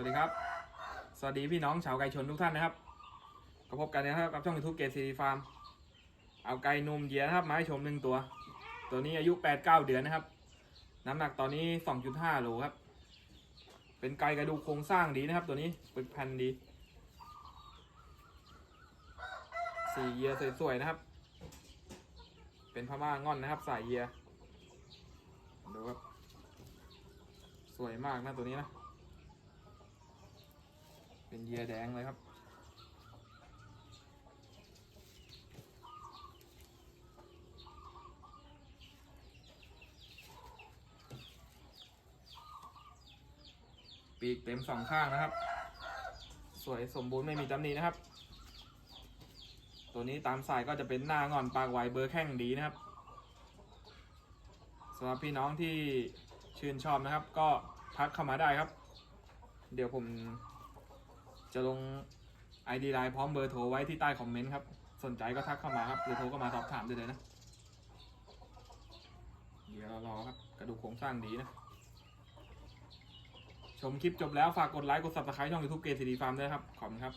วัสดีครับ สวัสดีพี่น้องชาวไก่ชนทุกท่านนะครับก็พบกันนะครับกับช่องยูทูบเกตซีฟาร์ม เอาไก่นมเยียนะครับมาให้ชมหนึ่งตัว ตัวนี้อายุ 8-9 เดือนนะครับ น้ำหนักตอนนี้ 2.5 โลครับ เป็นไก่กระดูกโครงสร้างดีนะครับ ตัวนี้เปึกพันดีสีเยียสวยๆนะครับ เป็นพม่าง่อนนะครับ สายเยียดูครับ สวยมากนะตัวนี้นะ เป็นเยียแดงเลยครับ ปีกเต็มสองข้างนะครับ สวยสมบูรณ์ไม่มีตำหนินะครับ ตัวนี้ตามสายก็จะเป็นหน้างอนปากไวเบอร์แข้งดีนะครับสำหรับพี่น้องที่ชื่นชอบนะครับ ก็ทักเข้ามาได้ครับ เดี๋ยวผม จะลง ID ไลน์พร้อมเบอร์โทรไว้ที่ใต้คอมเมนต์ครับ สนใจก็ทักเข้ามาครับหรือโทรก็มาสอบถามได้เลยนะ เดี๋ยวเรารอครับ กระดูกโครงสร้างดีนะ ชมคลิปจบแล้วฝากกดไลค์กด subscribe ช่อง YouTube เก t ซีดีฟาร์มด้วยครับ ขอบคุณครับ